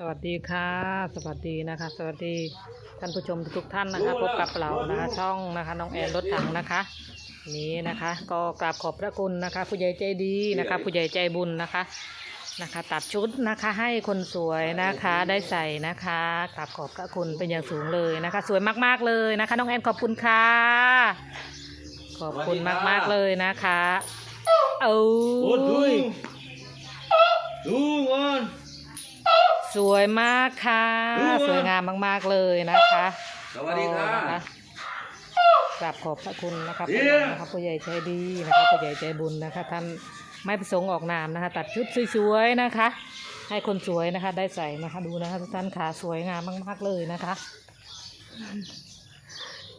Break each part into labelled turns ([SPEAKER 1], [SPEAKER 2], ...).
[SPEAKER 1] สวัสดีค่ะ สวัสดีนะคะ สวัสดีท่านผู้ชมทุกๆท่านนะคะพบกับเรานะคะช่องนะคะน้องแอนรถถังนะคะนี้นะคะ ก็กราบขอบพระคุณนะคะ ผู้ใหญ่ใจดีนะคะ ผู้ใหญ่ใจบุญนะคะนะคะ ตัดชุดนะคะให้คนสวยนะคะได้ใส่นะคะกราบขอบพระคุณเป็นอย่างสูงเลยนะคะ สวยมากๆเลยนะคะ น้องแอนขอบคุณค่ะ ขอบคุณมากๆเลยนะคะเอ้
[SPEAKER 2] โอ้ดู
[SPEAKER 1] ย
[SPEAKER 2] ดูก่อน
[SPEAKER 1] สวยมากค่ะ
[SPEAKER 2] ดูอะ
[SPEAKER 1] สวยงามมาก ๆ เลยนะคะ
[SPEAKER 2] สวัสดีค่ะ
[SPEAKER 1] ก็นกราบขอบพระคุณนะคะ
[SPEAKER 2] เดี๋
[SPEAKER 1] ผู้
[SPEAKER 2] ยว
[SPEAKER 1] นะคะผู้ใหญ่ใจดีนะคะผู้ใหญ่ใจบุญนะคะ ท่านไม่ประสงค์ออกนามนะคะ ตัดชุดสวยๆนะคะ ให้คนสวยนะคะ ได้ใส่นะคะดูนะคะทุกท่านขาสวยงามมากๆเลยนะคะ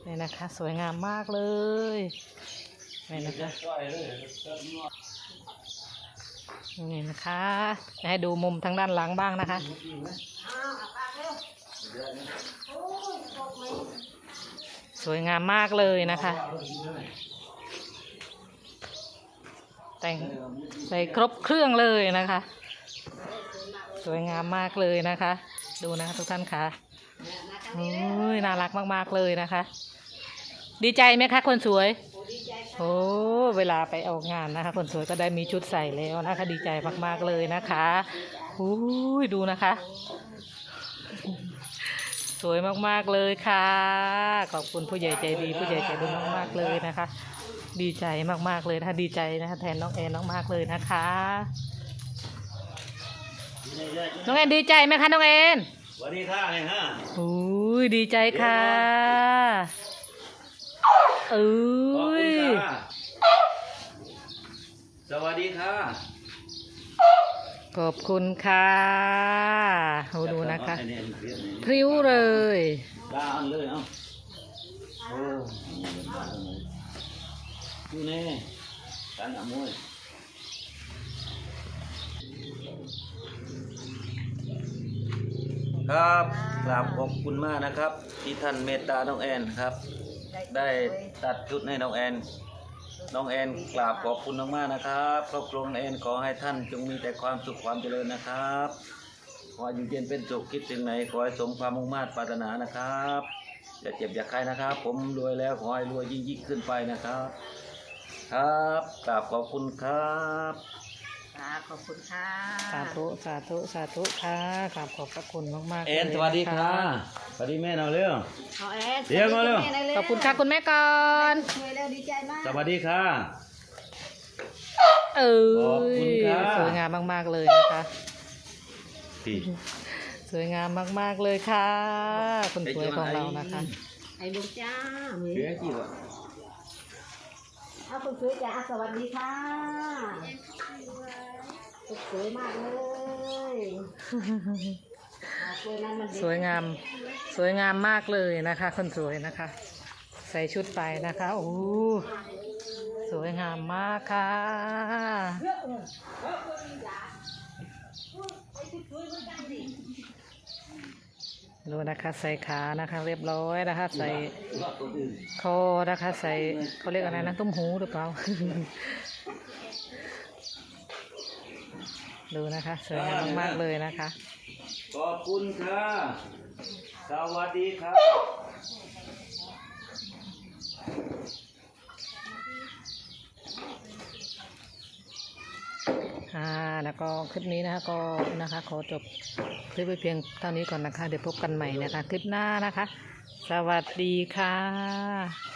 [SPEAKER 1] นี่นะคะ สวยงามมากเลยนี่นะคะ นี่นะคะจะให้ดูมุมทางด้านหลังบ้างนะคะสวยงามมากเลยนะคะ แต่งใส่ครบเครื่องเลยนะคะ สวยงามมากเลยนะคะ ดูนะคะทุกท่านค่ะโอ้ยน่ารักมาก ๆ เลยนะคะ ดีใจไหมคะคนสวย โอ้เวลาไปออกงานนะคะ คนสวยก็ได้มีชุดใส่แล้วนะคะ ดีใจมากๆเลยนะคะอุ้ยดูนะคะ สวยมากๆเลยค่ะ ขอบคุณผู้ใหญ่ใจดี ผู้ใหญ่ใจบุญมากๆเลยนะคะ ดีใจมากๆเลยนะคะดีใจนะคะแทนน้องแอนมากๆเลยนะคะ น้องแอนดีใจไหมคะน้องแอน
[SPEAKER 2] สวัสดีค่ะเนี่ยฮะ
[SPEAKER 1] อุ้ยดีใจค่ะ เอ้
[SPEAKER 2] ขอบคุ
[SPEAKER 1] ย
[SPEAKER 2] ณค่ะสวัสดีค่ะ
[SPEAKER 1] ขอบคุณค่ะโอ้ดูนะคะ
[SPEAKER 2] เอาอัอัอัน
[SPEAKER 1] พริ้วเลย
[SPEAKER 2] ดาวอันเลยเอ้าโอ้ดูแน่การอมวยครับกราบขอบคุณมากนะครับ ที่ท่านเมตตาน้องแอนครับ ได้ตัดชุดให้น้องแอน น้องแอนกราบขอบคุณมากๆนะครับครอบครัวน้องแอนขอให้ท่านจงมีแต่ความสุขความเจริญนะครับ ขออยู่เย็นเป็นสุขคิดถึงไหนขอให้สมความมุ่งมา่ปรารถนานะครับอย่าเจ็บอย่าใครนะครับ ผมรวยแล้วขอให้รวยยิ่งยิ่งขึ้นไปนะครับ ครับกราบขอบคุณครับ
[SPEAKER 3] ขอบคุณค่ะ
[SPEAKER 1] สาธุสาธุสาธุค่ะกราบขอบพระคุณมากๆ
[SPEAKER 2] เอ็น
[SPEAKER 1] เลย
[SPEAKER 2] สวัสดี
[SPEAKER 1] น
[SPEAKER 2] ค่ะสวัสดีแม่เราเร็ว
[SPEAKER 3] เอาแอน
[SPEAKER 2] เดี๋ยวก่อนเร็ว
[SPEAKER 1] ขอบคุณค่ะคุณแม่ก่อน
[SPEAKER 3] ช่วยแล้วดีใจมาก
[SPEAKER 2] สวัสดีค่ะ
[SPEAKER 1] เอ
[SPEAKER 2] ขอบคุ
[SPEAKER 1] ย
[SPEAKER 2] ณค่ะ
[SPEAKER 1] สวยงามมาก ๆ เลยนะคะ
[SPEAKER 2] พี่
[SPEAKER 1] สวยงามมาก ๆ เลยค่ะคนสวยของเรานะคะ
[SPEAKER 3] ไอ้บุญจ้ามือ
[SPEAKER 2] เชื่อกี่วะ
[SPEAKER 3] เอาคุณสวยจ้าสวัสดีค่ะคุณสวยมากเลยเอาสวยนั้นมัน
[SPEAKER 1] สวยงาม สวยงามมากเลยนะคะ คนสวยนะคะ ใส่ชุดไปนะคะโอ้สวยงามมากค่ะ ดูนะคะใส่ขานะคะเรียบร้อยนะคะ ใส่
[SPEAKER 2] ตัวอื่น
[SPEAKER 1] คอนะคะ ใส่เขาเรียกอะไรนะตุ้มหูหรือเปล่า ดูนะคะสวยงามมากเลยนะคะ
[SPEAKER 2] ขอบคุณค่ะ สวัสดีครับ
[SPEAKER 1] อ่าแล้วก็คลิปนี้นะคะก็นะคะขอจบคลิปไปเพียงเท่านี้ก่อนนะคะ เดี๋ยวพบกันใหม่นะคะ คลิปหน้านะคะ สวัสดีค่ะ